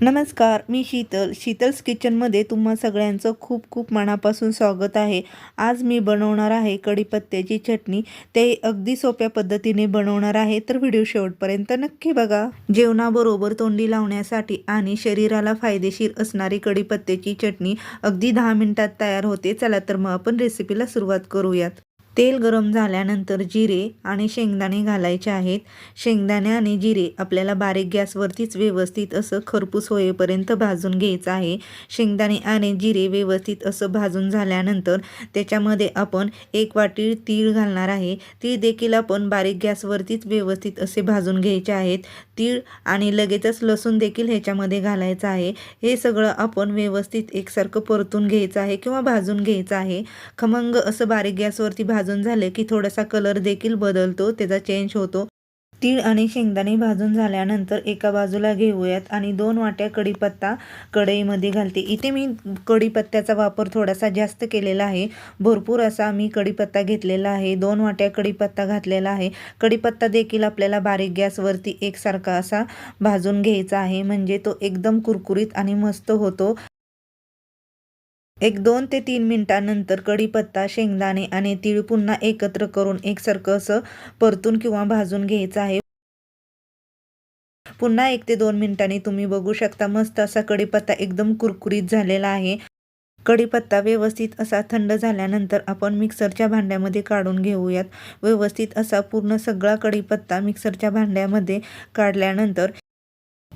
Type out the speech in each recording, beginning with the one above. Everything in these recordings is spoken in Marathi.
नमस्कार मी शीतल. शीतल्स किचनमध्ये तुम्हा सगळ्यांचं खूप खूप मनापासून स्वागत आहे. आज मी बनवणार आहे कढीपत्त्याची चटणी. ते अगदी सोप्या पद्धतीने बनवणार आहे तर व्हिडिओ शेवटपर्यंत नक्की बघा. जेवणाबरोबर तोंडी लावण्यासाठी आणि शरीराला फायदेशीर असणारी कढीपत्त्याची चटणी अगदी दहा मिनिटात तयार होते. चला तर मग आपण रेसिपीला सुरुवात करूयात. तेल गरम झाल्यानंतर जिरे आणि शेंगदाणे घालायचे आहेत. शेंगदाणे आणि जिरे आपल्याला बारीक गॅसवरतीच व्यवस्थित असं खरपूस होईपर्यंत भाजून घ्यायचं आहे. शेंगदाणे आणि जिरे व्यवस्थित असं भाजून झाल्यानंतर त्याच्यामध्ये आपण एक वाटी तीळ घालणार आहे. तीळ देखील आपण बारीक गॅसवरतीच व्यवस्थित असे भाजून घ्यायचे आहेत. तीळ आणि लगेचच लसूण देखील ह्याच्यामध्ये घालायचं आहे. हे सगळं आपण व्यवस्थित एकसारखं परतून घ्यायचं आहे किंवा भाजून घ्यायचं आहे. खमंग असं बारीक गॅसवरती भाजून भाजून झाले की थोडासा कलर देखील बदलतो त्याचा चेंज होतो. तीळ आणि शेंगदाणे भाजून झाल्यानंतर एका बाजूला घेऊयात आणि दोन वाट्या कढीपत्ता कढईमध्ये घालते. इथे मी कढीपत्त्याचा वापर थोडासा जास्त केलेला आहे. भरपूर असा मी कढीपत्ता घेतलेला आहे. दोन वाट्या कढीपत्ता घातलेला आहे. कढीपत्ता देखील आपल्याला बारीक गॅसवरती एकसारखा असा भाजून घ्यायचा आहे. म्हणजे तो एकदम कुरकुरीत आणि मस्त होतो. एक दोन ते तीन मिनटानंतर कढीपत्ता शेंगदाणे आणि तीळ पुन्हा एकत्र करून एकसारखं असं परतून किंवा भाजून घ्यायचं आहे. पुन्हा एक ते दोन मिनिटांनी तुम्ही बघू शकता मस्त असा कढीपत्ता एकदम कुरकुरीत झालेला आहे. कढीपत्ता व्यवस्थित असा थंड झाल्यानंतर आपण मिक्सरच्या भांड्यामध्ये काढून घेऊयात. व्यवस्थित असा पूर्ण सगळा कढीपत्ता मिक्सरच्या भांड्यामध्ये काढल्यानंतर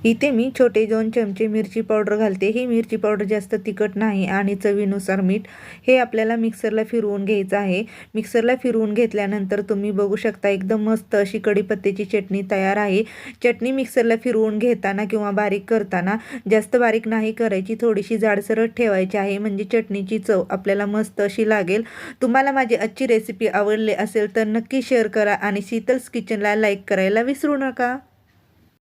इथे मी छोटे दोन चमचे मिरची पावडर घालते. ही मिरची पावडर जास्त तिखट नाही आणि चवीनुसार मीठ हे आपल्याला मिक्सरला फिरवून घ्यायचं आहे. मिक्सरला फिरवून घेतल्यानंतर तुम्ही बघू शकता एकदम मस्त अशी कढीपत्त्याची चटणी तयार आहे. चटणी मिक्सरला फिरवून घेताना किंवा बारीक करताना जास्त बारीक नाही करायची थोडीशी जाडसरट ठेवायची आहे. म्हणजे चटणीची चव आपल्याला मस्त अशी लागेल. तुम्हाला माझी आजची रेसिपी आवडली असेल तर नक्की शेअर करा आणि शीतल्स किचनला लाईक करायला विसरू नका.